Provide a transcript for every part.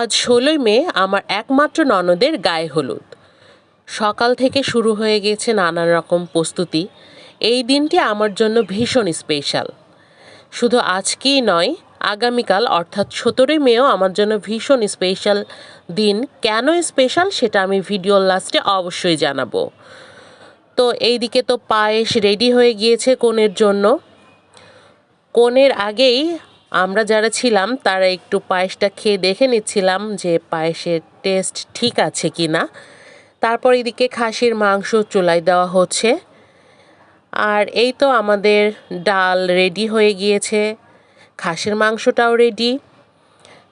আজ ষোলোই মে আমার একমাত্র ননদের গায়ে হলুদ। সকাল থেকে শুরু হয়ে গেছে নানান রকম প্রস্তুতি। এই দিনটি আমার জন্য ভীষণ স্পেশাল শুধু আজকেই নয়, আগামীকাল অর্থাৎ সতেরোই মেও আমার জন্য ভীষণ স্পেশাল দিন। কেন স্পেশাল সেটা আমি ভিডিওর লাস্টে অবশ্যই জানাব। তো এইদিকে তো পায়েস রেডি হয়ে গিয়েছে কোণের জন্য। কোণের আগেই আমরা যারা ছিলাম, তারা একটু পায়েসটা খেয়ে দেখে নিচ্ছিলাম যে পায়েসের টেস্ট ঠিক আছে কি না তারপর এদিকে খাসির মাংস চুলায় দেওয়া হচ্ছে। আর এই তো আমাদের ডাল রেডি হয়ে গিয়েছে। খাসির মাংসটাও রেডি।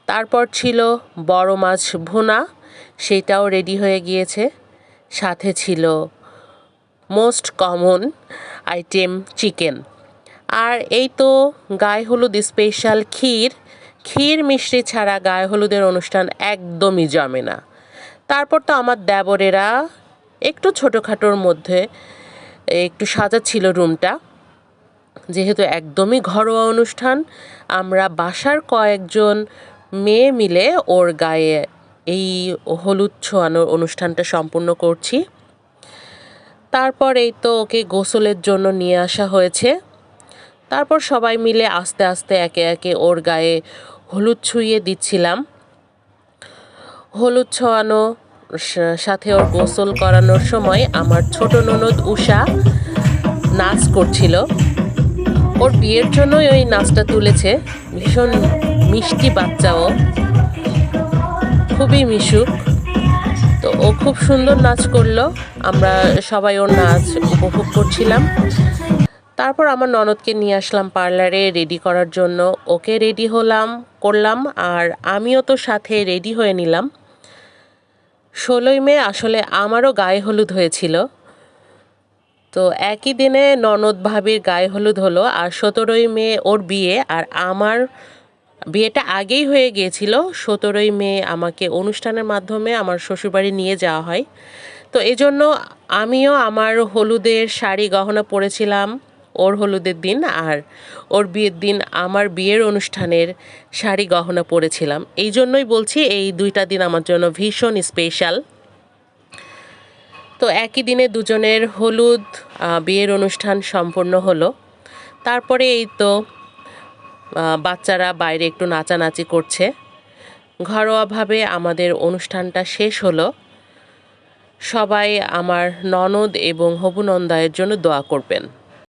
তারপর ছিল বড় মাছ ভুনা, সেটাও রেডি হয়ে গিয়েছে। সাথে ছিল মোস্ট কমন আইটেম চিকেন। আর এই তো গায়ে হলুদ স্পেশাল ক্ষীর। ক্ষীর মিষ্টি ছাড়া গায়ে হলুদের অনুষ্ঠান একদমই জমে না। তারপর তো আমার দেবরেরা একটু ছোটোখাটোর মধ্যে একটু সাজাচ্ছিল রুমটা। যেহেতু একদমই ঘরোয়া অনুষ্ঠান, আমরা বাসার কয়েকজন মেয়ে মিলে ওর গায়ে এই হলুদ ছোঁয়ানোর অনুষ্ঠানটা সম্পূর্ণ করছি। তারপর এই তো ওকে গোসলের জন্য নিয়ে আসা হয়েছে। তারপর সবাই মিলে আস্তে আস্তে একে একে ওর গায়ে হলুদ ছুঁয়ে দিচ্ছিলাম। হলুদ ছোঁয়ানো সাথে ওর গোসল করানোর সময় আমার ছোট ননদ উষা নাচ করছিল। ওর বিয়ের জন্যই ওই নাচটা তুলেছে, ভীষণ মিষ্টি বাচ্চাও খুবই মিশুক। তো ও খুব সুন্দর নাচ করল। আমরা সবাই ওর নাচ উপভোগ করছিলাম। তারপর আমার ননদকে নিয়ে আসলাম পার্লারে রেডি করার জন্য। ওকে রেডি হলাম, করলাম আর আমিও তো সাথে রেডি হয়ে নিলাম। ষোলোই মে আসলে আমারও গায়ে হলুদ হয়েছিল। তো একই দিনে ননদ ভাবির গায়ে হলুদ হলো আর সতেরোই মে ওর বিয়ে আর আমার বিয়েটা আগেই হয়ে গিয়েছিল। সতেরোই মে আমাকে অনুষ্ঠানের মাধ্যমে আমার শ্বশুরবাড়ি নিয়ে যাওয়া হয়। তো এজন্য আমিও আমার হলুদের শাড়ি গহনা পরেছিলাম। ওর হলুদের দিন আর ওর বিয়ের দিন আমার বিয়ের অনুষ্ঠানের শাড়ি গহনা পরেছিলাম। এই জন্যই বলছি এই দুইটা দিন আমার জন্য ভীষণ স্পেশাল তো একই দিনে দুজনের হলুদ বিয়ের অনুষ্ঠান সম্পন্ন হলো। তারপরে এই তো বাচ্চারা বাইরে একটু নাচানাচি করছে। ঘরোয়াভাবে আমাদের অনুষ্ঠানটা শেষ হলো। সবাই আমার ননদ এবং হবু নন্দায়ের জন্য দোয়া করবেন।